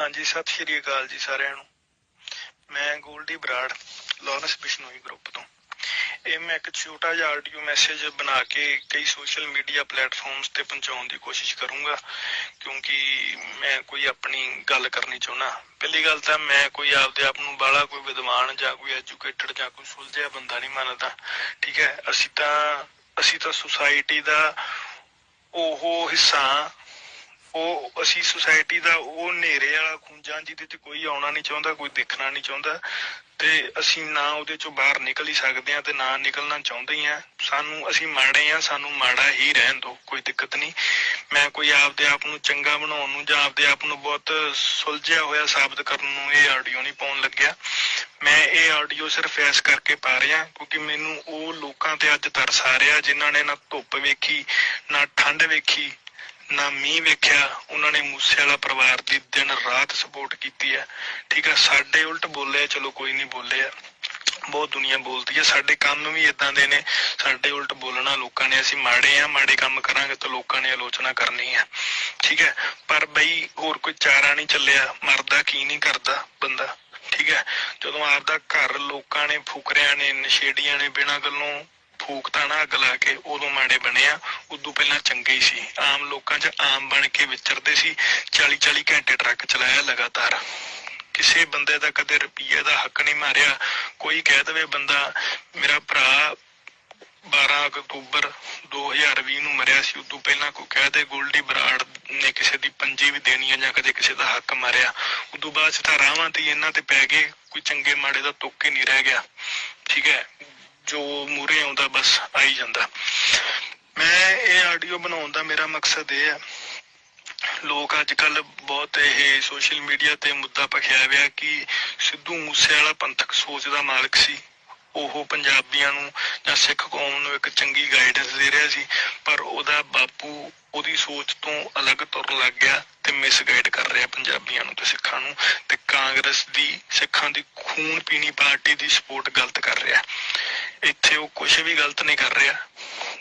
ਹਾਂਜੀ, ਸਤਿ ਸ਼੍ਰੀ ਅਕਾਲ ਜੀ ਸਾਰਿਆਂ ਨੂੰ। ਮੈਂ ਗੋਲਡੀ ਬਰਾੜ, ਲਾਰੈਂਸ ਬਿਸ਼ਨੋਈ ਗਰੁੱਪ ਤੋਂ। ਇਹ ਮੈਂ ਇੱਕ ਛੋਟਾ ਜਿਹਾ ਆਡੀਓ ਮੈਸੇਜ ਬਣਾ ਕੇ ਕਈ ਸੋਸ਼ਲ ਮੀਡੀਆ ਪਲੇਟਫਾਰਮਸ ਤੇ ਪਹੁੰਚਾਉਣ ਦੀ ਕੋਸ਼ਿਸ਼ ਕਰੂੰਗਾ, ਕਿਉਂਕਿ ਮੈਂ ਕੋਈ ਆਪਣੀ ਗੱਲ ਕਰਨੀ ਚਾਹੁੰਦਾ। ਪਹਿਲੀ ਗੱਲ ਤਾਂ ਮੈਂ ਕੋਈ ਆਪਦੇ ਆਪ ਨੂੰ ਬਾਲਾ ਕੋਈ ਵਿਦਵਾਨ ਜਾਂ ਕੋਈ ਐਜੂਕੇਟਡ ਜਾਂ ਕੋਈ ਸੁਲਝਿਆ ਬੰਦਾ ਨਹੀਂ ਮੰਨਦਾ, ਠੀਕ ਹੈ? ਅਸੀਂ ਤਾਂ ਅਸੀਂ ਤਾਂ ਸੁਸਾਇਟੀ ਦਾ ਉਹ ਹਿੱਸਾ ਉਹ ਅਸੀਂ ਸੁਸਾਇਟੀ ਦਾ ਉਹ ਹਨੇਰੇ ਵਾਲਾ ਖੁੰਝਾਂ ਜਿਹਦੇ ਚ ਕੋਈ ਆਉਣਾ ਨਹੀਂ ਚਾਹੁੰਦਾ, ਕੋਈ ਦੇਖਣਾ ਨਹੀਂ ਚਾਹੁੰਦਾ ਤੇ ਅਸੀਂ ਨਾ ਉਹਦੇ ਚੋਂ ਬਾਹਰ ਨਿਕਲ ਹੀ ਸਕਦੇ ਆ ਤੇ ਨਾ ਨਿਕਲਣਾ ਚਾਹੁੰਦੇ ਹੀ ਆ ਸਾਨੂੰ, ਅਸੀਂ ਮਾੜੇ ਆ ਸਾਨੂੰ ਮਾੜਾ ਹੀ ਰਹਿਣ ਦਿਓ, ਕੋਈ ਦਿੱਕਤ ਨਹੀਂ। ਮੈਂ ਕੋਈ ਆਪਦੇ ਆਪ ਨੂੰ ਚੰਗਾ ਬਣਾਉਣ ਨੂੰ ਜਾਂ ਆਪਦੇ ਆਪ ਨੂੰ ਬਹੁਤ ਸੁਲਝਿਆ ਹੋਇਆ ਸਾਬਤ ਕਰਨ ਨੂੰ ਇਹ ਆਡੀਓ ਨਹੀਂ ਪਾਉਣ ਲੱਗਿਆ। ਮੈਂ ਇਹ ਆਡੀਓ ਸਿਰਫ ਇਸ ਕਰਕੇ ਪਾ ਰਿਹਾ ਕਿਉਂਕਿ ਮੈਨੂੰ ਉਹ ਲੋਕਾਂ ਤੇ ਅੱਜ ਤਰਸ ਆ ਰਿਹਾ ਜਿਨ੍ਹਾਂ ਨੇ ਨਾ ਧੁੱਪ ਵੇਖੀ, ਨਾ ਠੰਡ ਵੇਖੀ ਨਾ ਮੀਂਹ ਵੇਖਿਆ, ਉਹਨਾਂ ਨੇ ਮੂਸੇ ਵਾਲਾ ਪਰਿਵਾਰ ਦੀ ਦਿਨ ਰਾਤ ਸਪੋਰਟ ਕੀਤੀ ਹੈ। ਠੀਕ ਹੈ ਸਾਡੇ ਉਲਟ ਬੋਲੇ ਚਲੋ ਕੋਈ ਨਹੀਂ ਬੋਲੇ ਆ। ਬਹੁਤ ਦੁਨੀਆ ਬੋਲਦੀ ਹੈ ਸਾਡੇ ਕੰਮ ਵੀ ਇਦਾਂ ਦੇ ਨੇ, ਸਾਡੇ ਉਲਟ ਬੋਲਣਾ ਲੋਕਾਂ ਨੇ, ਅਸੀਂ ਮਾੜੇ ਆ, ਮਾੜੇ ਕੰਮ ਕਰਾਂਗੇ ਤਾਂ ਲੋਕਾਂ ਨੇ ਆਲੋਚਨਾ ਕਰਨੀ ਹੈ ਠੀਕ ਹੈ, ਪਰ ਬਈ ਹੋਰ ਕੋਈ ਚਾਰਾ ਨਹੀਂ ਚੱਲਿਆ, ਮਰਦਾ ਕੀ ਨਹੀਂ ਕਰਦਾ ਬੰਦਾ। ਠੀਕ ਹੈ, ਜਦੋਂ ਆਪਦਾ ਘਰ ਲੋਕਾਂ ਨੇ, ਫੁਕਰਿਆਂ ਨੇ, ਨਸ਼ੇੜੀਆਂ ਨੇ ਬਿਨਾਂ ਗੱਲੋਂ ਫੂਕਤਾ ਨਾ ਅੱਗ ਲਾ ਕੇ ਉਦੋਂ ਮਾੜੇ ਬਣਿਆ ਉਦੋਂ ਪਹਿਲਾਂ ਚੰਗੇ ਹੀ ਸੀ। ਆਮ ਲੋਕਾਂ 'ਚ ਆਮ ਬਣ ਕੇ ਵਿਚਰਦੇ ਸੀ। 40 40 ਘੰਟੇ ਟਰੱਕ ਚਲਾਇਆ ਲਗਾਤਾਰ। ਕਿਸੇ ਬੰਦੇ ਦਾ ਕਦੇ ਰੁਪਈਏ ਦਾ ਹੱਕ ਨਹੀਂ ਮਾਰਿਆ। ਕੋਈ ਕਹਿ ਦਵੇ ਬੰਦਾ, ਮੇਰਾ ਭਰਾ 12 ਅਕਤੂਬਰ 2020 ਨੂੰ ਮਰਿਆ ਸੀ, ਉਦੋਂ ਪਹਿਲਾਂ ਕੋਈ ਕਹਿ ਦੇ ਗੋਲਡੀ ਬਰਾੜ ਨੇ ਕਿਸੇ ਦੀ ਪੰਜੀ ਵੀ ਦੇਣੀ ਹੈ ਜਾਂ ਕਦੇ ਕਿਸੇ ਦਾ ਹੱਕ ਮਾਰਿਆ। ਉਦੋਂ ਬਾਅਦ 'ਚ ਤਾਂ ਰਾਵਾਂ ਤੇ ਇਹਨਾਂ ਤੇ ਪੈ ਗਏ, ਕੋਈ ਚੰਗੇ ਮਾੜੇ ਦਾ ਤੁੱਕ ਹੀ ਨਹੀਂ ਰਹਿ ਗਿਆ। ਠੀਕ ਹੈ ਜੋ ਮੂਰੇ ਆਉਂਦਾ ਬਸ ਆਈ ਜਾਂਦਾ। ਮੈਂ ਇਹ ਆਡੀਓ ਬਣਾਉਣ ਦਾ ਮੇਰਾ ਮਕਸਦ ਇਹ ਹੈ ਲੋਕ ਅੱਜ ਕੱਲ ਬਹੁਤ ਇਹ ਸੋਸ਼ਲ ਮੀਡੀਆ ਤੇ ਮੁੱਦਾ ਪਖਿਆ ਹੋਇਆ ਕਿ ਸਿੱਧੂ ਮੂਸੇ ਪੰਥਕ ਸੋਚ ਦਾ ਮਾਲਕ ਸੀ। ਉਹ ਪੰਜਾਬੀਆਂ ਨੂੰ ਜਾਂ ਸਿੱਖ ਕੌਮ ਨੂੰ ਇੱਕ ਚੰਗੀ ਗਾਈਡੈਂਸ ਦੇ ਰਿਹਾ ਸੀ, ਪਰ ਉਹਦਾ ਬਾਪੂ ਉਹਦੀ ਸੋਚ ਤੋਂ ਅਲੱਗ ਤੁਰ ਲੱਗ ਗਿਆ ਤੇ ਮਿਸਗਾਈਡ ਕਰ ਰਿਹਾ ਪੰਜਾਬੀਆਂ ਨੂੰ ਤੇ ਸਿੱਖਾਂ ਨੂੰ ਤੇ ਕਾਂਗਰਸ ਦੀ ਸਿੱਖਾਂ ਦੀ ਖੂਨ ਪੀਣੀ ਪਾਰਟੀ ਦੀ ਸਪੋਰਟ ਗਲਤ ਕਰ ਰਿਹਾ। ਇੱਥੇ ਉਹ ਕੁਝ ਵੀ ਗਲਤ ਨਹੀਂ ਕਰ ਰਿਹਾ।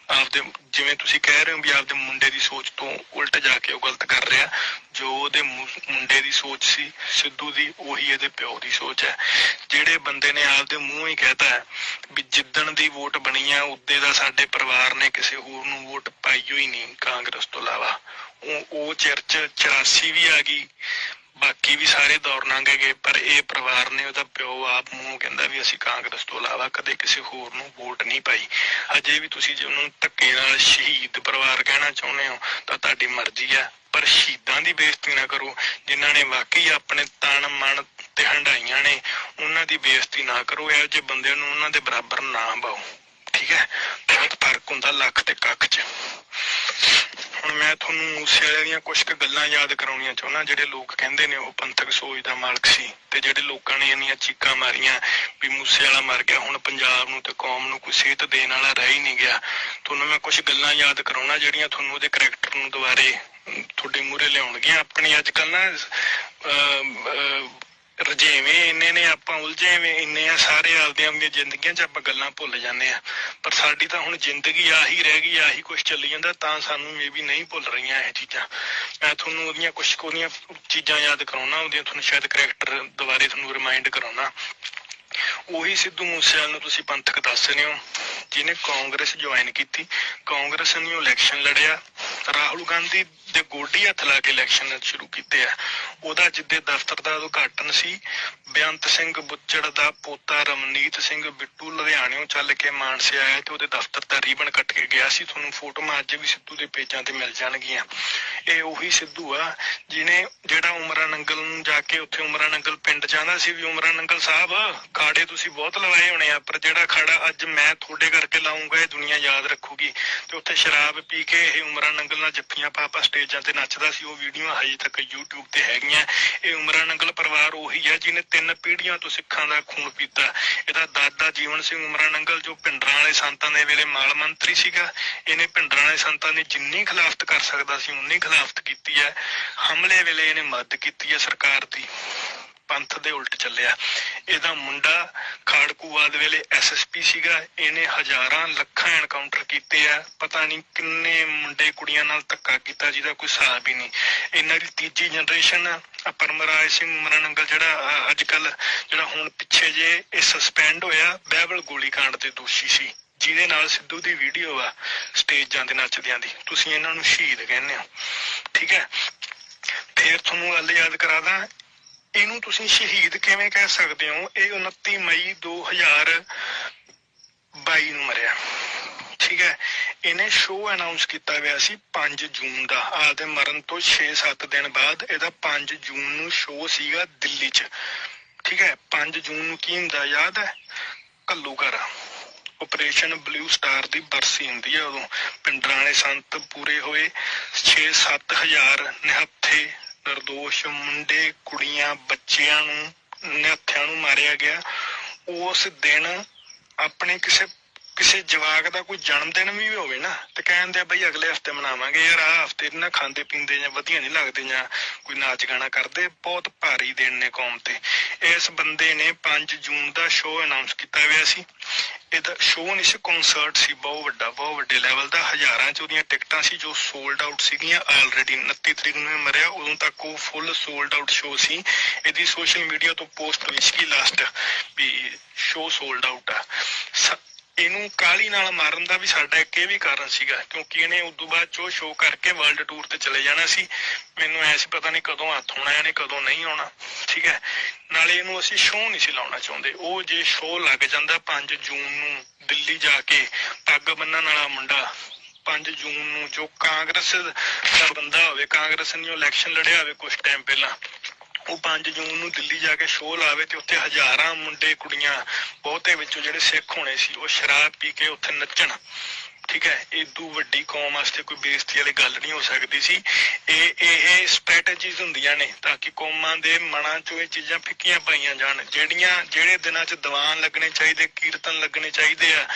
ਆਪਦੇ ਜਿਵੇਂ ਤੁਸੀਂ ਕਹਿ ਰਹੇ ਹੋ ਵੀ ਆਪਦੇ ਮੁੰਡੇ ਦੀ ਸੋਚ ਤੋਂ ਉਲਟ ਜਾ ਕੇ ਉਹ ਗਲਤ ਕਰ ਰਿਹਾ। ਜੋ ਉਹਦੇ ਮੁੰਡੇ ਦੀ ਸੋਚ ਸੀ, ਸਿੱਧੂ ਦੀ, ਉਹੀ ਇਹਦੇ ਪਿਓ ਦੀ ਸੋਚ ਹੈ। ਜਿਹੜੇ ਬੰਦੇ ਨੇ ਆਪਦੇ ਮੂੰਹ ਹੀ ਕਹਿਤਾ ਹੈ ਵੀ ਜਿੱਦਣ ਦੀ ਵੋਟ ਬਣੀ ਆ, ਉਦੇ ਦਾ ਸਾਡੇ ਪਰਿਵਾਰ ਨੇ ਕਿਸੇ ਹੋਰ ਨੂੰ ਵੋਟ ਪਾਈ ਹੋਈ ਨਹੀਂ ਕਾਂਗਰਸ ਤੋਂ ਇਲਾਵਾ। ਉਹ ਉਹ ਚਰਚ 84 ਵੀ ਆ ਗਈ। ਬਾਕੀ ਵੀ ਸਾਰੇ ਦੌਰ ਲੰਘ ਗਏ, ਪਰ ਇਹ ਪਰਿਵਾਰ ਨੇ ਉਹਦਾ ਪਿਓ ਆਪ ਮੂੰਹ ਕਹਿੰਦਾ ਵੀ ਅਸੀਂ ਕਾਂਗਰਸ ਤੋਂ ਇਲਾਵਾ ਕਦੇ ਕਿਸੇ ਹੋਰ ਨੂੰ ਵੋਟ ਨਹੀਂ ਪਾਈ। ਅਜੇ ਵੀ ਤੁਸੀਂ ਜੇ ਉਹਨੂੰ ਧੱਕੇ ਨਾਲ ਸ਼ਹੀਦ ਪਰਿਵਾਰ ਕਹਿਣਾ ਚਾਹੁੰਦੇ ਹੋ, ਤਾਂ ਤੁਹਾਡੀ ਮਰਜ਼ੀ ਹੈ ਪਰ ਸ਼ਹੀਦਾਂ ਦੀ ਬੇਇੱਜ਼ਤੀ ਨਾ ਕਰੋ, ਜਿਨ੍ਹਾਂ ਨੇ ਵਾਕਈ ਆਪਣੇ ਤਨ, ਮਨ ਤੇ ਹੰਡਾਈਆਂ ਨੇ, ਉਹਨਾਂ ਦੀ ਬੇਇੱਜ਼ਤੀ ਨਾ ਕਰੋ, ਇਹੋ ਜਿਹੇ ਬੰਦਿਆਂ ਨੂੰ ਉਹਨਾਂ ਦੇ ਬਰਾਬਰ ਨਾ ਪਾਓ। ਠੀਕ ਹੈ? ਬਹੁਤ ਫ਼ਰਕ ਹੁੰਦਾ ਲੱਖ ਤੇ ਕੱਖ 'ਚ। ਮੈਂ ਤੁਹਾਨੂੰ ਮੂਸੇ ਵਾਲੇ ਦੀਆਂ ਕੁਝ ਕੁ ਗੱਲਾਂ ਯਾਦ ਕਰਾਉਣੀਆਂ ਚਾਹੁੰਦਾ, ਜਿਹੜੇ ਲੋਕ ਕਹਿੰਦੇ ਨੇ ਉਹ ਪੰਥਕ ਸੋਚ ਦਾ ਮਾਲਕ ਸੀ ਤੇ ਜਿਹੜੇ ਲੋਕਾਂ ਨੇ ਇੰਨੀਆਂ ਚੀਕਾਂ ਮਾਰੀਆਂ ਵੀ ਮੂਸੇ ਵਾਲਾ ਮਰ ਗਿਆ, ਹੁਣ ਪੰਜਾਬ ਨੂੰ ਤੇ ਕੌਮ ਨੂੰ ਕੋਈ ਸਿਹਤ ਦੇਣ ਵਾਲਾ ਰਹਿ ਹੀ ਨਹੀਂ ਗਿਆ। ਤੁਹਾਨੂੰ ਮੈਂ ਕੁਝ ਗੱਲਾਂ ਯਾਦ ਕਰਾਉਣਾ ਜਿਹੜੀਆਂ ਤੁਹਾਨੂੰ ਉਹਦੇ ਕਰੈਕਟਰ ਨੂੰ ਦੁਬਾਰੇ ਤੁਹਾਡੇ ਮੂਹਰੇ ਲਿਆਉਣਗੀਆਂ। ਆਪਣੀ ਅੱਜ ਕੱਲ ਨਾ ਅਮ, ਰਜੇਵੇਂ ਇੰਨੇ ਨੇ ਆਪਾਂ ਉਲਝੇ ਇੰਨੇ ਆ ਸਾਰੇ ਆਪਦੀਆਂ ਆਪਣੀਆਂ ਜ਼ਿੰਦਗੀਆਂ 'ਚ ਆਪਾਂ ਗੱਲਾਂ ਭੁੱਲ ਜਾਂਦੇ ਆ। ਪਰ ਸਾਡੀ ਤਾਂ ਹੁਣ ਜ਼ਿੰਦਗੀ ਆਹੀ ਰਹਿ ਗਈ ਆਹੀ ਕੁਝ ਚੱਲੀ ਜਾਂਦਾ ਤਾਂ ਸਾਨੂੰ ਵੀ ਨਹੀਂ ਭੁੱਲ ਰਹੀਆਂ ਇਹ ਚੀਜ਼ਾਂ। ਮੈਂ ਤੁਹਾਨੂੰ ਉਹਦੀਆਂ ਕੁਝ ਉਹਦੀਆਂ ਚੀਜ਼ਾਂ ਯਾਦ ਕਰਾਉਣਾ ਉਹਦੀਆਂ ਤੁਹਾਨੂੰ ਸ਼ਾਇਦ ਕਰੈਕਟਰ ਦੁਬਾਰੇ ਤੁਹਾਨੂੰ ਰਿਮਾਈਂਡ ਕਰਾਉਣਾ। ਉਹੀ ਸਿੱਧੂ ਮੂਸੇਵਾਲ ਨੂੰ ਤੁਸੀਂ ਪੰਥਕ ਦੱਸ ਰਹੇ ਹੋ ਜਿਹਨੇ ਕਾਂਗਰਸ ਜੁਆਇਨ ਕੀਤੀ। ਕਾਂਗਰਸ ਨੇ ਇਲੈਕਸ਼ਨ ਲੜਿਆ। ਰਾਹੁਲ ਗਾਂਧੀ ਦੇ ਗੋਡੀ ਹੱਥ ਲਾ ਕੇ ਇਲੈਕਸ਼ਨ ਸ਼ੁਰੂ ਕੀਤੇ ਆ। ਉਹਦਾ ਜਿੱਦੇ ਦਫ਼ਤਰ ਦਾ ਉਦਘਾਟਨ ਸੀ ਬੇਅੰਤ ਸਿੰਘ ਬੁੱਚੜ ਦਾ ਪੋਤਾ ਰਮਨੀਤ ਸਿੰਘ ਬਿੱਟੂ ਲੁਧਿਆਣਿਓਂ ਚੱਲ ਕੇ ਮਾਨਸੇ ਆਇਆ ਤੇ ਉਹਦੇ ਦਫ਼ਤਰ ਦਾ ਰੀਬਨ ਕੱਟ ਕੇ ਗਿਆ ਸੀ। ਤੁਹਾਨੂੰ ਫੋਟੋਆਂ ਅੱਜ ਵੀ ਸਿੱਧੂ ਦੇ ਪੇਜਾਂ ਤੇ ਮਿਲ ਜਾਣਗੀਆਂ। ਇਹ ਉਹੀ ਸਿੱਧੂ ਆ ਜਿਹਨੇ ਜਿਹੜਾ ਉਮਰਾ ਨੰਗਲ ਨੂੰ ਜਾ ਕੇ ਉੱਥੇ ਉਮਰਾ ਨੰਗਲ ਪਿੰਡ ਜਾਂਦਾ ਸੀ ਵੀ ਉਮਰਾ ਨੰਗਲ ਸਾਹਿਬ ਖਾੜੇ ਤੁਸੀਂ ਬਹੁਤ ਲਵਾਏ ਹੋਣੇ ਆ, ਪਰ ਜਿਹੜਾ ਖਾੜਾ ਅੱਜ ਮੈਂ ਤੁਹਾਡੇ ਕਰਕੇ ਲਾਉਂਗਾ, ਇਹ ਦੁਨੀਆ ਯਾਦ ਰੱਖੂਗੀ। ਤੇ ਉੱਥੇ ਸ਼ਰਾਬ ਪੀ ਕੇ ਇਹ ਉਮਰਾ ਨੰਗਲ ਨਾਲ ਜੱਫੀਆਂ ਪਾਪਾ ਸਟੇਜਾਂ ਤੇ ਨੱਚਦਾ ਸੀ। ਉਹ ਵੀਡੀਓ ਹਜੇ ਤੱਕ YouTube ਤੇ ਹੈਗੀਆਂ। ਇਹ ਉਮਰਾ ਨੰਗਲ ਪਰਿਵਾਰ ਉਹੀ ਆ ਜਿਹਨੇ ਤਿੰਨ ਪੀੜ੍ਹੀਆਂ ਤੋਂ ਸਿੱਖਾਂ ਦਾ ਖੂਨ ਪੀਤਾ। ਇਹਦਾ ਦਾਦਾ ਜੀਵਨ ਸਿੰਘ ਉਮਰਾ ਨੰਗਲ, ਜੋ ਪਿੰਡਰਾਂ ਵਾਲੇ ਸੰਤਾਂ ਦੇ ਵੇਲੇ ਮਾਲ ਮੰਤਰੀ ਸੀਗਾ, ਇਹਨੇ ਪਿੰਡਰਾਂ ਵਾਲੇ ਸੰਤਾਂ ਦੀ ਜਿੰਨੀ ਖਿਲਾਫਤ ਕਰ ਸਕਦਾ ਸੀ, ਉਨੀ ਖਿਲਾਫਤ ਕੀਤੀ ਹੈ। ਹਮਲੇ ਵੇਲੇ ਇਹਨੇ ਮਦਦ ਕੀਤੀ ਹੈ ਸਰਕਾਰ ਦੀ। ਪੰਥ ਦੇ ਉਲਟ ਚੱਲਿਆ। ਇਹਦਾ ਮੁੰਡਾ ਖਾੜਕੂਵਾਦ ਵੇਲੇ ਐਸਐਸਪੀ ਸੀਗਾ, ਇਹਨੇ ਹਜ਼ਾਰਾਂ ਲੱਖਾਂ ਐਨਕਾਊਂਟਰ ਕੀਤੇ ਆ। ਪਤਾ ਨਹੀਂ ਕਿੰਨੇ ਮੁੰਡੇ ਕੁੜੀਆਂ ਨਾਲ ਧੱਕਾ ਕੀਤਾ ਜਿਹਦਾ ਕੋਈ ਹਿਸਾਬ ਹੀ ਨਹੀਂ। ਇਹਨਾਂ ਦੀ ਤੀਜੀ ਜਨਰੇਸ਼ਨ ਪਰਮਰਾਜ ਸਿੰਘ ਮਰਨੰਗਲ ਜਿਹੜਾ ਅੱਜ ਕੱਲ ਜਿਹੜਾ ਹੁਣ ਪਿੱਛੇ ਜੇ ਇਹ ਸਸਪੈਂਡ ਹੋਇਆ, ਬਹਿਬਲ ਗੋਲੀकांड ਦੇ ਦੋਸ਼ੀ ਸੀ, ਜਿਹਦੇ ਨਾਲ ਸਿੱਧੂ ਦੀ ਵੀਡੀਓ ਆ, ਸਟੇਜਾਂ ਤੇ ਨੱਚਦਿਆਂ ਦੀ। ਤੁਸੀਂ ਇਹਨਾਂ ਨੂੰ ਸ਼ਹੀਦ ਕਹਿੰਦੇ ਹੋ। ਠੀਕ ਹੈ? ਫੇਰ ਤੁਹਾਨੂੰ ਗੱਲ ਯਾਦ ਕਰਾ ਦਾਂ ਇਹਨੂੰ ਤੁਸੀਂ ਸ਼ਹੀਦ ਕਿਵੇਂ ਕਹਿ ਸਕਦੇ ਹੋ? ਇਹ 29 ਮਈ 2022 ਨੂੰ ਮਰਿਆ। ਠੀਕ ਹੈ? ਇਹਨੇ ਸ਼ੋਅ ਅਨਾਉਂਸ ਕੀਤਾ ਹੋਇਆ ਸੀ 5 ਜੂਨ ਦਾ। ਆਪਦੇ ਮਰਨ ਤੋਂ 6-7 ਦਿਨ ਬਾਅਦ ਇਹਦਾ 5 ਜੂਨ ਨੂੰ ਸ਼ੋਅ ਸੀਗਾ ਦਿੱਲੀ 'ਚ। ਠੀਕ ਹੈ? 5 ਜੂਨ ਨੂੰ ਕੀ ਹੁੰਦਾ ਯਾਦ ਹੈ? ਘੱਲੂਘਰ ਆਪਰੇਸ਼ਨ ਬਲੂ ਸਟਾਰ ਦੀ ਬਰਸੀ ਹੁੰਦੀ ਹੈ ਉਦੋਂ। ਪਿੰਡਰਾਂ ਵਾਲੇ ਸੰਤ ਪੂਰੇ ਹੋਏ। 6-7 ਹਜ਼ਾਰ ਨਿਹੱਥੇ ਨਿਰਦੋਸ਼ ਮੁੰਡੇ ਕੁੜੀਆਂ ਬੱਚਿਆਂ ਨੂੰ, ਨਿਹੱਥਿਆਂ ਨੂੰ ਮਾਰਿਆ ਗਿਆ। ਉਸ ਦਿਨ ਆਪਣੇ ਕਿਸੇ ਕਿਸੇ ਜਵਾਕ ਦਾ ਕੋਈ ਜਨਮ ਦਿਨ ਵੀ ਹੋਵੇ ਨਾ, ਤੇ ਕਹਿੰਦੇ ਆ, ਬਈ ਅਗਲੇ ਹਫ਼ਤੇ ਮਨਾਵਾਂਗੇ ਯਾਰ, ਆਹ ਹਫ਼ਤੇ ਨਾ ਖਾਂਦੇ ਪੀਂਦੇ ਜਾਂ ਵਧੀਆ ਨਹੀਂ ਲੱਗਦੇ ਜਾਂ ਕੋਈ ਨਾਚ ਗਾਣਾ ਕਰਦੇ। ਬਹੁਤ ਭਾਰੀ ਦਿਨ ਨੇ ਕੌਮ ਤੇ। ਇਸ ਬੰਦੇ ਨੇ 5 ਜੂਨ ਦਾ ਸ਼ੋਅ ਅਨਾਉਂਸ ਕੀਤਾ ਹੋਇਆ ਸੀ। ਇਹਦਾ ਸ਼ੋਅ ਨਹੀਂ ਸੀ ਕਨਸਰਟ ਸੀ, ਬਹੁਤ ਵੱਡਾ, ਬਹੁਤ ਵੱਡੇ ਲੈਵਲ ਦਾ। ਹਜ਼ਾਰਾਂ ਚ ਉਹਦੀਆਂ ਟਿਕਟਾਂ ਸੀ ਜੋ ਸੋਲਡ ਆਊਟ ਸੀਗੀਆਂ ਆਲਰੇਡੀ 29 ਤਰੀਕ ਨੂੰ ਇਹ ਮਰਿਆ, ਉਦੋਂ ਤੱਕ ਉਹ ਫੁੱਲ ਸੋਲਡ ਆਊਟ ਸ਼ੋਅ ਸੀ। ਇਹਦੀ ਸੋਸ਼ਲ ਮੀਡੀਆ ਤੋਂ ਪੋਸਟ ਹੋਈ ਸੀ ਲਾਸਟ ਵੀ ਸ਼ੋਅ ਸੋਲਡ ਆਊਟ ਆ। ਇਹਨੂੰ ਕਾਲੀ ਨਾਲ ਮਾਰਨ ਦਾ ਵੀ ਸਾਡਾ ਇੱਕ ਇਹ ਵੀ ਕਾਰਨ ਸੀਗਾ, ਕਿਉਂਕਿ ਇਹਨੇ ਉਸ ਤੋਂ ਬਾਅਦ ਚੋ ਸ਼ੋਅ ਕਰਕੇ ਵਰਲਡ ਟੂਰ ਤੇ ਚਲੇ ਜਾਣਾ ਸੀ। ਮੈਨੂੰ ਐ ਪਤਾ ਨਹੀਂ ਕਦੋਂ ਹੱਥ ਹੋਣਾ ਇਹਨੇ ਕਦੋਂ ਨਹੀਂ ਆਉਣਾ ਠੀਕ ਹੈ। ਨਾਲੇ ਇਹਨੂੰ ਅਸੀਂ ਸ਼ੋਅ ਨਹੀਂ ਸੀ ਲਾਉਣਾ ਚਾਹੁੰਦੇ। ਉਹ ਜੇ ਸ਼ੋਅ ਲੱਗ ਜਾਂਦਾ 5 ਜੂਨ ਨੂੰ ਦਿੱਲੀ ਜਾ ਕੇ, ਪੱਗ ਬੰਨਣ ਵਾਲਾ ਮੁੰਡਾ 5 ਜੂਨ ਨੂੰ, ਜੋ ਕਾਂਗਰਸ ਦਾ ਬੰਦਾ ਹੋਵੇ, ਕਾਂਗਰਸ ਨੇ ਇਲੈਕਸ਼ਨ ਲੜਿਆ ਹੋਵੇ ਕੁਝ ਟਾਈਮ ਪਹਿਲਾਂ। ਉਹ 5 ਜੂਨ ਨੂੰ ਦਿੱਲੀ ਜਾ ਕੇ ਸ਼ੋਅ ਲਾਵੇ ਤੇ ਉੱਥੇ ਹਜ਼ਾਰਾਂ ਮੁੰਡੇ ਕੁੜੀਆਂ ਬਹੁਤੇ ਵਿੱਚੋਂ ਜਿਹੜੇ ਸਿੱਖ ਹੋਣੇ ਸੀ ਉਹ ਸ਼ਰਾਬ ਪੀ ਕੇ ਉੱਥੇ ਨੱਚਣ। ਠੀਕ ਹੈ ਇਦੋਂ ਵੱਡੀ ਕੌਮ ਵਾਸਤੇ ਕੋਈ ਬੇਇੱਜ਼ਤੀ ਵਾਲੀ ਗੱਲ ਨਹੀਂ ਹੋ ਸਕਦੀ ਸੀ। ਇਹ ਇਹ ਸਟ੍ਰੈਟਜੀਜ਼ ਹੁੰਦੀਆਂ ਨੇ ਤਾਂ ਕਿ ਕੌਮਾਂ ਦੇ ਮਨਾਂ 'ਚੋਂ ਇਹ ਚੀਜ਼ਾਂ ਫਿੱਕੀਆਂ ਪਾਈਆਂ ਜਾਣ, ਜਿਹੜੀਆਂ, ਜਿਹੜੇ ਦਿਨਾਂ 'ਚ ਦੀਵਾਨ ਲੱਗਣੇ ਚਾਹੀਦੇ, ਕੀਰਤਨ ਲੱਗਣੇ ਚਾਹੀਦੇ ਆ,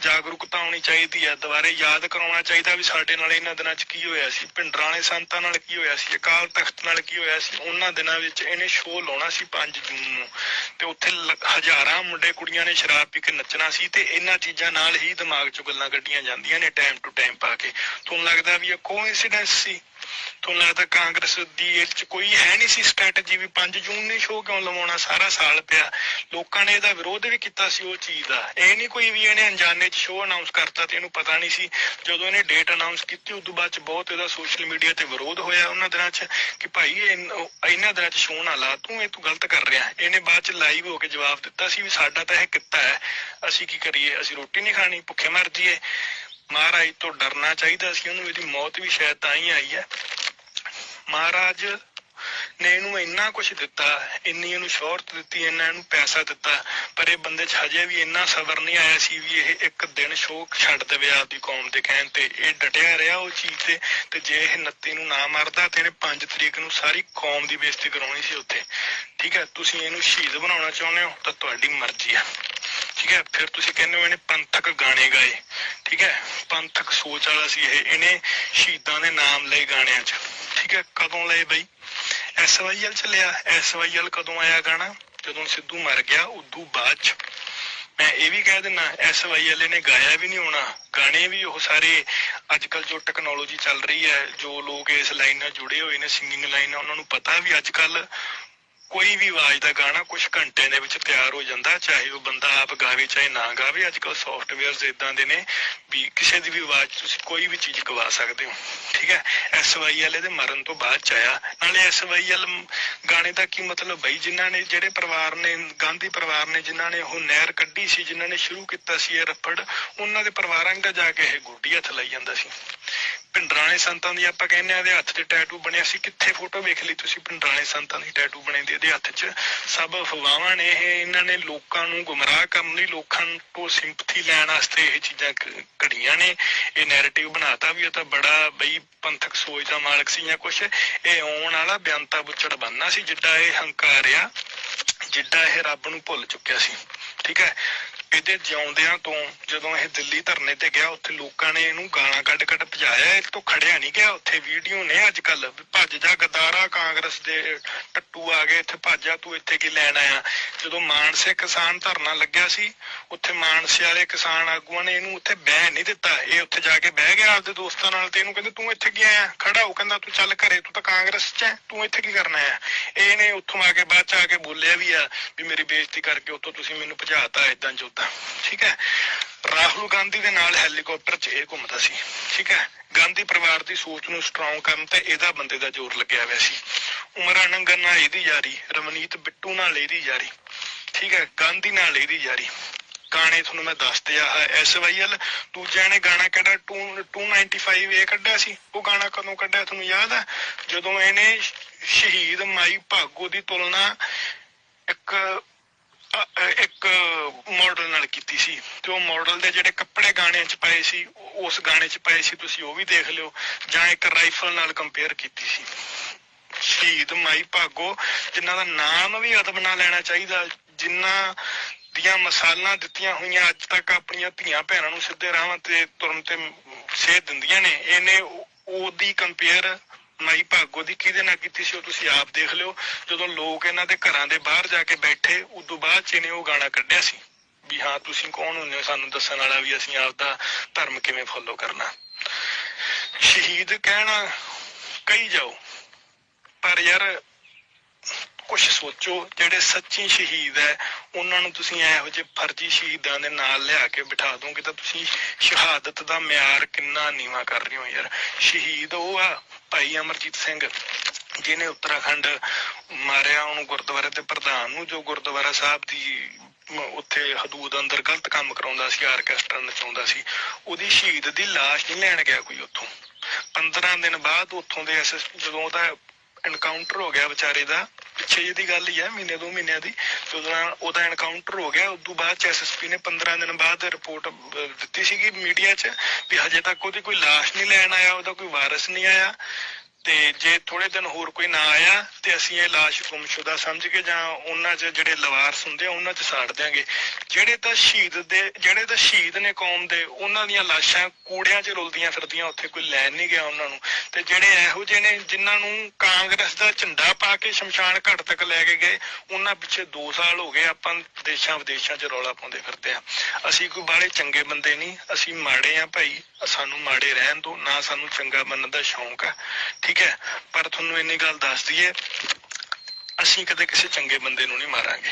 ਜਾਗਰੂਕਤਾ ਹੋਣੀ ਚਾਹੀਦੀ ਆ, ਦੁਬਾਰੇ ਯਾਦ ਕਰਾਉਣਾ ਚਾਹੀਦਾ ਵੀ ਸਾਡੇ ਨਾਲ ਇਹਨਾਂ ਦਿਨਾਂ 'ਚ ਕੀ ਹੋਇਆ ਸੀ ਭਿੰਡਰਾਂ ਵਾਲੇ ਸੰਤਾਂ ਨਾਲ ਕੀ ਹੋਇਆ ਸੀ, ਅਕਾਲ ਤਖਤ ਨਾਲ ਕੀ ਹੋਇਆ ਸੀ, ਉਹਨਾਂ ਦਿਨਾਂ ਵਿੱਚ ਇਹਨੇ ਸ਼ੋਅ ਲਾਉਣਾ ਸੀ 5 ਜੂਨ ਨੂੰ। ਤੇ ਉੱਥੇ ਲ- ਹਜ਼ਾਰਾਂ ਮੁੰਡੇ ਕੁੜੀਆਂ ਨੇ ਸ਼ਰਾਬ ਪੀ ਕੇ ਨੱਚਣਾ ਸੀ ਤੇ ਇਹਨਾਂ ਚੀਜ਼ਾਂ ਨਾਲ ਹੀ ਦਿਮਾਗ 'ਚੋਂ ਗੱਲਾਂ ਕੱਢੀਆਂ ਜਾਂਦੀਆਂ ਨੇ ਟਾਈਮ ਟੂ ਟਾਈਮ ਪਾ ਕੇ। ਤੁਹਾਨੂੰ ਲੱਗਦਾ ਵੀ ਇਹ ਕੋਇਨਸੀਡੈਂਸ ਸੀ? ਤੁਹਾਨੂੰ ਲੱਗਦਾ ਕਾਂਗਰਸ ਦੀ ਇਹ 'ਚ ਕੋਈ ਹੈ ਨਹੀਂ ਸੀ ਸਟ੍ਰੈਟਜੀ ਵੀ 5 ਜੂਨ ਨੇ ਸ਼ੋਅ ਕਿਉਂ ਲਵਾਉਣਾ? ਸਾਰਾ ਸਾਲ ਪਿਆ। ਲੋਕਾਂ ਨੇ ਇਹਦਾ ਵਿਰੋਧ ਵੀ ਕੀਤਾ ਸੀ ਉਹ ਚੀਜ਼ ਦਾ। ਇਹ ਨਹੀਂ ਕੋਈ ਵੀ ਇਹਨੇ ਅਣਜਾਣੇ 'ਚ ਸ਼ੋਅ ਅਨਾਉਂਸ ਕਰਤਾ ਤੇ ਇਹਨੂੰ ਪਤਾ ਨਹੀਂ ਸੀ। ਜਦੋਂ ਇਹਨੇ ਡੇਟ ਅਨਾਉਂਸ ਕੀਤੀ ਉਸ ਤੋਂ ਬਾਅਦ 'ਚ ਬਹੁਤ ਇਹਦਾ ਸੋਸ਼ਲ ਮੀਡੀਆ ਤੇ ਵਿਰੋਧ ਹੋਇਆ ਉਹਨਾਂ ਦਿਨਾਂ 'ਚ ਕਿ ਭਾਈ ਇਹਨਾਂ ਦਿਨਾਂ 'ਚ ਸ਼ੋਅ ਨਾ ਲਾ। ਤੂੰ ਇਹ ਤੂੰ ਗਲਤ ਕਰ ਰਿਹਾ। ਇਹਨੇ ਬਾਅਦ 'ਚ ਲਾਈਵ ਹੋ ਕੇ ਜਵਾਬ ਦਿੱਤਾ ਸੀ ਵੀ ਸਾਡਾ ਤਾਂ ਇਹ ਕਿੱਤਾ ਹੈ। ਅਸੀਂ ਕੀ ਕਰੀਏ? ਅਸੀਂ ਰੋਟੀ ਨਹੀਂ ਖਾਣੀ, ਭੁੱਖੇ ਮਰ ਜਾਈਏ। ਮਹਾਰਾਜ ਤੋਂ ਡਰਨਾ ਚਾਹੀਦਾ ਸੀ, ਉਹਨੂੰ ਇਹਦੀ ਮੌਤ ਵੀ ਸ਼ਾਇਦ ਤਾਂ ਹੀ ਆਈ ਹੈ। ਮਹਾਰਾਜ ਨੇ ਇਹਨੂੰ ਇੰਨਾ ਕੁਝ ਦਿੱਤਾ, ਇੰਨੀ ਇਹਨੂੰ ਸ਼ੋਹਰਤ ਦਿੱਤੀ, ਇੰਨਾ ਇਹਨੂੰ ਪੈਸਾ ਦਿੱਤਾ, ਪਰ ਇਹ ਬੰਦੇ 'ਚ ਹਜੇ ਵੀ ਇੰਨਾ ਸਬਰ ਨਹੀਂ ਆਇਆ ਸੀ ਵੀ ਇਹ ਇੱਕ ਦਿਨ ਸ਼ੋਕ ਛੱਡ ਦੇਵੇ ਆਪਦੀ ਕੌਮ ਦੇ ਕਹਿਣ ਤੇ। ਇਹ ਡਟਿਆ ਰਿਹਾ ਉਹ ਚੀਜ਼ ਤੇ ਤੇ ਜੇ ਇਹ 29 ਨੂੰ ਨਾ ਮਰਦਾ ਤੇ ਇਹਨੇ 5 ਤਰੀਕ ਨੂੰ ਸਾਰੀ ਕੌਮ ਦੀ ਬੇਇੱਜ਼ਤੀ ਕਰਾਉਣੀ ਸੀ ਉੱਥੇ। ਠੀਕ ਹੈ, ਤੁਸੀਂ ਇਹਨੂੰ ਸ਼ਹੀਦ ਬਣਾਉਣਾ ਚਾਹੁੰਦੇ ਹੋ ਤਾਂ ਤੁਹਾਡੀ ਮਰਜ਼ੀ ਆ ਠੀਕ ਹੈ, ਫਿਰ ਤੁਸੀਂ ਕਹਿੰਦੇ ਹੋ ਇਹਨੇ ਪੰਥਕ ਗਾਣੇ ਗਾਏ। ਠੀਕ ਹੈ? ਪੰਥਕ ਸੋਚ ਵਾਲਾ ਸੀ ਇਹ, ਇਹਨੇ ਸ਼ਹੀਦਾਂ ਦੇ ਨਾਮ ਲਏ ਗਾਣਿਆਂ 'ਚ। ਠੀਕ ਹੈ? ਕਦੋਂ ਲਏ ਬਈ? ਐਸਵਾਈਐਲ ਚੱਲਿਆ ਐਸਵਾਈਐਲ ਕਦੋਂ ਆਇਆ ਗਾਣਾ? ਜਦੋਂ ਸਿੱਧੂ ਮਰ ਗਿਆ, ਉਦੋਂ ਬਾਅਦ 'ਚ। ਮੈਂ ਇਹ ਵੀ ਕਹਿ ਦਿੰਨਾ ਐਸਵਾਈਐਲ ਨੇ ਗਾਇਆ ਵੀ ਨਹੀਂ ਹੋਣਾ। ਗਾਣੇ ਵੀ ਉਹ ਸਾਰੇ ਅੱਜ ਕੱਲ ਜੋ ਟੈਕਨੋਲੋਜੀ ਚੱਲ ਰਹੀ ਹੈ, ਜੋ ਲੋਕ ਇਸ ਲਾਈਨ ਨਾਲ ਜੁੜੇ ਹੋਏ ਨੇ ਸਿੰਗਿੰਗ ਲਾਈਨ ਨਾਲ ਉਹਨਾਂ ਨੂੰ ਪਤਾ ਵੀ ਅੱਜ ਕੱਲ ਕੋਈ ਵੀ ਆਵਾਜ਼ ਦਾ ਗਾਣਾ ਕੁਝ ਘੰਟੇ ਦੇ ਵਿੱਚ ਤਿਆਰ ਹੋ ਜਾਂਦਾ, ਚਾਹੇ ਉਹ ਬੰਦਾ ਆਪ ਗਾਵੇ ਚਾਹੇ ਨਾ ਗਾਵੇ ਅੱਜ ਕੱਲ ਸੌਫਟਵੇਅਰਸ ਇਦਾਂ ਦੇ ਨੇ ਵੀ ਕਿਸੇ ਦੀ ਵੀ ਆਵਾਜ਼ ਤੁਸੀਂ ਕੋਈ ਵੀ ਚੀਜ਼ ਗਵਾ ਸਕਦੇ ਹੋ, ਠੀਕ ਹੈ? ਐਸਵਾਈਐਲ ਇਹਦੇ ਮਰਨ ਤੋਂ ਬਾਅਦ ਚ ਆਇਆ। ਨਾਲੇ ਐਸਵਾਈਐਲ ਗਾਣੇ ਦਾ ਕੀ ਮਤਲਬ ਬਈ? ਜਿਨ੍ਹਾਂ ਨੇ, ਜਿਹੜੇ ਪਰਿਵਾਰ ਨੇ, ਗਾਂਧੀ ਪਰਿਵਾਰ ਨੇ, ਜਿਨ੍ਹਾਂ ਨੇ ਉਹ ਨਹਿਰ ਕੱਢੀ ਸੀ, ਜਿਨ੍ਹਾਂ ਨੇ ਸ਼ੁਰੂ ਕੀਤਾ ਸੀ ਇਹ ਰੱਪੜ ਉਹਨਾਂ ਦੇ ਪਰਿਵਾਰਾਂ ਦਾ ਜਾ ਕੇ ਇਹ ਗੋਡੀ ਹੱਥ ਲਾਈ ਜਾਂਦਾ ਸੀ। ਪਿੰਡਰਾਣੇ ਸੰਤਾਂ ਦੀ ਆਪਾਂ ਕਹਿੰਦੇ ਆ ਇਹਦੇ ਹੱਥ ਤੇ ਟੈਟੂ ਬਣਿਆ ਸੀ। ਕਿੱਥੇ ਫੋਟੋ ਵੇਖ ਲਈ ਤੁਸੀਂ ਪਿੰਡਰਾਣੇ ਸੰਤਾਂ ਦੀ ਟੈਟੂ ਬਣੇ ਦੀ? ਇਹਦੇ ਹੱਥ 'ਚ ਸਭ ਅਫਵਾਹਾਂ ਨੇ ਇਹ। ਇਹਨਾਂ ਨੇ ਲੋਕਾਂ ਨੂੰ ਗੁੰਮਰਾਹ ਕਰਨ ਲਈ, ਲੋਕਾਂ ਤੋਂ ਸਿੰਪਥੀ ਲੈਣ ਵਾਸਤੇ ਇਹ ਚੀਜ਼ਾਂ ਘੜੀਆਂ ਨੇ। ਇਹ ਨੈਰੇਟਿਵ ਬਣਾਤਾ ਵੀ ਇਹ ਤਾਂ ਬੜਾ ਬਈ ਪੰਥਕ ਸੋਚ ਦਾ ਮਾਲਕ ਸੀ ਜਾਂ ਕੁਛ। ਇਹ ਆਉਣ ਵਾਲਾ ਬਿਆੰਤਾ ਬੁੱਚੜ ਬੰਨਾ ਸੀ ਜਿੱਡਾ ਇਹ ਹੰਕਾਰ ਆ ਜਿੱਡਾ ਇਹ ਰੱਬ ਨੂੰ ਭੁੱਲ ਚੁੱਕਿਆ ਸੀ। ਠੀਕ ਹੈ? ਇਹਦੇ ਜਿਉਂਦਿਆਂ ਤੋਂ ਜਦੋਂ ਇਹ ਦਿੱਲੀ ਧਰਨੇ ਤੇ ਗਿਆ, ਉੱਥੇ ਲੋਕਾਂ ਨੇ ਇਹਨੂੰ ਗਾਲਾਂ ਕੱਢ ਕੱਢ ਭਜਾਇਆ। ਇਹ ਤੋਂ ਖੜਿਆ ਨਹੀਂ ਗਿਆ। ਉੱਥੇ ਵੀਡੀਓ ਨੇ ਅੱਜ ਕੱਲ ਭੱਜ ਜਾ ਗਦਾਰਾ ਕਾਂਗਰਸ ਦੇ ਟੱਟੂ ਆ ਗਏ। ਇੱਥੇ ਭੱਜ ਜਾ, ਤੂੰ ਇੱਥੇ ਕੀ ਲੈਣ ਆਇਆ? ਜਦੋਂ ਮਾਨਸੇ ਕਿਸਾਨ ਧਰਨਾ ਲੱਗਿਆ ਸੀ, ਉੱਥੇ ਮਾਨਸੇ ਵਾਲੇ ਕਿਸਾਨ ਆਗੂਆਂ ਨੇ ਇਹਨੂੰ ਉੱਥੇ ਬਹਿ ਨਹੀਂ ਦਿੱਤਾ। ਇਹ ਉੱਥੇ ਜਾ ਕੇ ਬਹਿ ਗਿਆ ਆਪਦੇ ਦੋਸਤਾਂ ਨਾਲ ਤੇ ਇਹਨੂੰ ਕਹਿੰਦੇ, ਤੂੰ ਇੱਥੇ ਕੀ ਆਇਆ? ਖੜਾ ਹੋ, ਕਹਿੰਦਾ, ਤੂੰ ਚੱਲ ਘਰੇ, ਤੂੰ ਤਾਂ ਕਾਂਗਰਸ 'ਚ ਹੈ। ਤੂੰ ਇੱਥੇ ਕੀ ਕਰਨਾ ਹੈ? ਇਹਨੇ ਉੱਥੋਂ ਆ ਕੇ ਬਾਅਦ ਚ ਆ ਕੇ ਬੋਲਿਆ ਵੀ ਆ ਵੀ ਮੇਰੀ ਬੇਇੱਜ਼ਤੀ ਕਰਕੇ ਉੱਥੋਂ ਤੁਸੀਂ ਮੈਨੂੰ ਭਜਾਤਾ ਇਦਾਂ ਚੋਦਾ ਠੀਕ ਹੈ? ਰਾਹੁਲ ਗਾਂਧੀ ਦੇ ਨਾਲ ਹੈਲੀਕਾਪਟਰ 'ਚ ਇਹ ਘੁੰਮਦਾ ਸੀ। ਠੀਕ ਹੈ? ਗਾਂਧੀ ਪਰਿਵਾਰ ਦੀ ਸੋਚ ਨੂੰ ਸਟਰੋਂਗ ਕਰਨ ਤੇ ਇਹਦਾ ਬੰਦੇ ਦਾ ਜ਼ੋਰ ਲੱਗਿਆ ਹੋਇਆ ਸੀ। ਉਮਰਾਂ ਨੰਗਨ ਨਾਲ ਇਹਦੀ ਯਾਰੀ ਰਮਨੀਤ ਬਿੱਟੂ ਨਾਲ ਇਹਦੀ ਯਾਰੀ। ਠੀਕ ਹੈ? ਗਾਂਧੀ ਨਾਲ ਇਹਦੀ ਯਾਰੀ। ਗਾਣੇ ਤੁਹਾਨੂੰ ਮੈਂ ਦੱਸਦੇ ਆ ਐਸਵਾਈਐਲ ਦੂਜਿਆਂ ਨੇ ਗਾਣਾ ਕਿਹੜਾ? 295 ਇਹ ਕੱਢਿਆ ਸੀ। ਉਹ ਗਾਣਾ ਕਦੋਂ ਕੱਢਿਆ ਤੁਹਾਨੂੰ ਯਾਦ ਹੈ? ਜਦੋਂ ਇਹਨੇ ਸ਼ਹੀਦ ਮਾਈ ਭਾਗੋ ਦੀ ਤੁਲਨਾ ਇੱਕ ਇੱਕ ਮਾਡਲ ਨਾਲ ਕੀਤੀ ਸੀ। ਤੇ ਉਹ ਮਾਡਲ ਦੇ ਜਿਹੜੇ ਕੱਪੜੇ ਗਾਣਿਆਂ 'ਚ ਪਏ ਸੀ ਉਸ ਗਾਣੇ 'ਚ ਪਏ ਸੀ, ਤੁਸੀਂ ਉਹ ਵੀ ਦੇਖ ਲਿਓ। ਜਾਂ ਇੱਕ ਰਾਈਫਲ ਨਾਲ ਕੰਪੇਅਰ ਕੀਤੀ ਸੀ। ਸ਼ਹੀਦ ਮਾਈ ਭਾਗੋ, ਜਿਨ੍ਹਾਂ ਦਾ ਨਾਮ ਵੀ ਅਦਬ ਨਾਲ ਲੈਣਾ ਚਾਹੀਦਾ, ਜਿਨ੍ਹਾਂ ਦੀਆਂ ਮਸਾਲਾਂ ਦਿੱਤੀਆਂ ਹੋਈਆਂ ਅੱਜ ਤੱਕ ਆਪਣੀਆਂ ਧੀਆਂ ਭੈਣਾਂ ਨੂੰ ਸਿੱਧੇ ਰਾਹਾਂ ਤੇ ਤੁਰਨ ਤੇ ਸੇਧ ਦਿੰਦੀਆਂ ਨੇ, ਇਹਨੇ ਉਹ- ਉਹਦੀ ਕੰਪੇਅਰ ਮਾਈ ਭਾਗੋ ਦੀ ਕਿਹਦੇ ਨਾਲ ਕੀਤੀ ਸੀ ਉਹ ਤੁਸੀਂ ਆਪ ਦੇਖ ਲਿਓ। ਜਦੋਂ ਲੋਕ ਇਹਨਾਂ ਦੇ ਘਰਾਂ ਦੇ ਬਾਹਰ ਜਾ ਕੇ ਬੈਠੇ, ਉਦੋਂ ਬਾਅਦ ਚ ਇਹਨੇ ਉਹ ਗਾਣਾ ਕੱਢਿਆ ਸੀ ਵੀ ਹਾਂ, ਤੁਸੀਂ ਕੌਣ ਹੁੰਦੇ ਹੋ? ਸਾਨੂੰ ਦੱਸਣ ਵਾਲਾ ਵੀ ਅਸੀਂ ਆਪਦਾ ਧਰਮ ਕਿਵੇਂ ਫੋਲੋ ਕਰਨਾ। ਸ਼ਹੀਦ ਕਹਿਣਾ, ਕਹੀ ਜਾਓ। ਪਰ ਯਾਰ ਕੁਝ ਸੋਚੋ, ਜਿਹੜੇ ਸੱਚੀ ਸ਼ਹੀਦ ਹੈ, ਉਹਨਾਂ ਨੂੰ ਤੁਸੀਂ ਇਹੋ ਜਿਹੇ ਫਰਜ਼ੀ ਸ਼ਹੀਦਾਂ ਦੇ ਨਾਲ ਲਿਆ ਕੇ ਬਿਠਾ ਦੋਗੇ ਤਾਂ ਤੁਸੀਂ ਸ਼ਹਾਦਤ ਦਾ ਮਿਆਰ ਕਿੰਨਾ ਨੀਵਾ ਕਰ ਰਹੇ ਹੋ ਯਾਰ। ਸ਼ਹੀਦ ਉਹ ਆ ਭਾਈ ਅਮਰਜੀਤ ਸਿੰਘ, ਜਿਹਨੇ ਉੱਤਰਾਖੰਡ ਮਾਰਿਆ ਉਹਨੂੰ ਗੁਰਦੁਆਰੇ ਦੇ ਪ੍ਰਧਾਨ ਨੂੰ, ਜੋ ਗੁਰਦੁਆਰਾ ਸਾਹਿਬ ਦੀ ਉੱਥੇ ਹਦੂਦ ਅੰਦਰ ਗਲਤ ਕੰਮ ਕਰਾਉਂਦਾ ਸੀ, ਆਰਕੈਸਟਰਾ ਨਚਾਉਂਦਾ ਸੀ, ਉਹਦੀ ਸ਼ਹੀਦ ਦੀ ਲਾਸ਼ ਨਹੀਂ ਲੈਣ ਗਿਆ ਕੋਈ ਉੱਥੋਂ। 15 ਦਿਨ ਬਾਅਦ ਉੱਥੋਂ ਦੇ ਜਦੋਂ ਉਹਦਾ ਐਨਕਾਊਂਟਰ ਹੋ ਗਿਆ ਵਿਚਾਰੇ ਦਾ ਪਿੱਛੇ ਜਿਹੀ ਦੀ ਗੱਲ ਹੀ ਹੈ, ਮਹੀਨੇ ਦੋ ਮਹੀਨਿਆਂ ਦੀ। ਤੇ ਉਹਦਾ ਉਹਦਾ ਐਨਕਾਊਂਟਰ ਹੋ ਗਿਆ। ਉਦੋਂ ਬਾਅਦ ਚ ਐਸਐਸਪੀ ਨੇ 15 ਦਿਨ ਬਾਅਦ ਰਿਪੋਰਟ ਦਿੱਤੀ ਸੀਗੀ ਮੀਡੀਆ 'ਚ ਵੀ ਹਜੇ ਤੱਕ ਉਹਦੀ ਕੋਈ ਲਾਸ਼ ਨਹੀਂ ਲੈਣ ਆਇਆ, ਉਹਦਾ ਕੋਈ ਵਾਰਸ ਨਹੀਂ ਆਇਆ। ਤੇ ਜੇ ਥੋੜੇ ਦਿਨ ਹੋਰ ਕੋਈ ਨਾ ਆਇਆ ਤੇ ਅਸੀਂ ਇਹ ਲਾਸ਼ ਗੁੰਮਸ਼ੁਦਾ ਸਮਝ ਕੇ ਜਾਂ ਉਹਨਾਂ 'ਚ ਜਿਹੜੇ ਲਵਾਰਸ ਹੁੰਦੇ ਆ, ਉਹਨਾਂ 'ਚ ਸਾੜ ਦਿਆਂਗੇ। ਜਿਹੜੇ ਤਾਂ ਸ਼ਹੀਦ ਦੇ, ਜਿਹੜੇ ਤਾਂ ਸ਼ਹੀਦ ਨੇ ਕੌਮ ਦੇ, ਉਹਨਾਂ ਦੀਆਂ ਲਾਸ਼ਾਂ ਕੂੜਿਆਂ 'ਚ ਰੁਲਦੀਆਂ ਫਿਰਦੀਆਂ, ਉੱਥੇ ਕੋਈ ਲੈਣ ਨਹੀਂ ਗਿਆ ਉਹਨਾਂ ਨੂੰ। ਤੇ ਜਿਹੜੇ ਇਹੋ ਜਿਹੇ ਨੇ, ਜਿਨ੍ਹਾਂ ਨੂੰ ਕਾਂਗਰਸ ਦਾ ਝੰਡਾ ਪਾ ਕੇ ਸ਼ਮਸ਼ਾਨ ਘਾਟ ਤੱਕ ਲੈ ਕੇ ਗਏ, ਉਹਨਾਂ ਪਿੱਛੇ 2 ਸਾਲ ਹੋ ਗਏ ਆਪਾਂ ਦੇਸ਼ਾਂ ਵਿਦੇਸ਼ਾਂ 'ਚ ਰੌਲਾ ਪਾਉਂਦੇ ਫਿਰਦੇ ਆ। ਅਸੀਂ ਕੋਈ ਬਾਹਲੇ ਚੰਗੇ ਬੰਦੇ ਨਹੀਂ, ਅਸੀਂ ਮਾੜੇ ਆ ਭਾਈ, ਸਾਨੂੰ ਮਾੜੇ ਰਹਿਣ ਦਿਓ, ਨਾ ਸਾਨੂੰ ਚੰਗਾ ਬਣਨ ਦਾ ਸ਼ੌਂਕ ਆ। ਠੀਕ ਹੈ, ਪਰ ਤੁਹਾਨੂੰ ਇੰਨੀ ਗੱਲ ਦੱਸ ਦਈਏ, ਅਸੀਂ ਕਦੇ ਕਿਸੇ ਚੰਗੇ ਬੰਦੇ ਨੂੰ ਨਹੀਂ ਮਾਰਾਂਗੇ।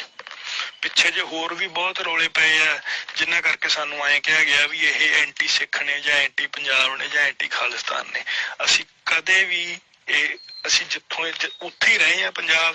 ਪਿੱਛੇ ਜੇ ਹੋਰ ਵੀ ਬਹੁਤ ਰੋਲੇ ਪਏ ਆ, ਜਿਨ੍ਹਾਂ ਕਰਕੇ ਸਾਨੂੰ ਐਂ ਕਿਹਾ ਗਿਆ ਵੀ ਇਹ ਐਂਟੀ ਸਿੱਖ ਨੇ ਜਾਂ ਐਂਟੀ ਪੰਜਾਬ ਨੇ ਜਾਂ ਐਂਟੀ ਖਾਲਿਸਤਾਨ ਨੇ। ਅਸੀਂ ਕਦੇ ਵੀ ਇਹ, ਅਸੀਂ ਜਿੱਥੋਂ ਉੱਥੇ ਹੀ ਰਹੇ ਆ ਪੰਜਾਬ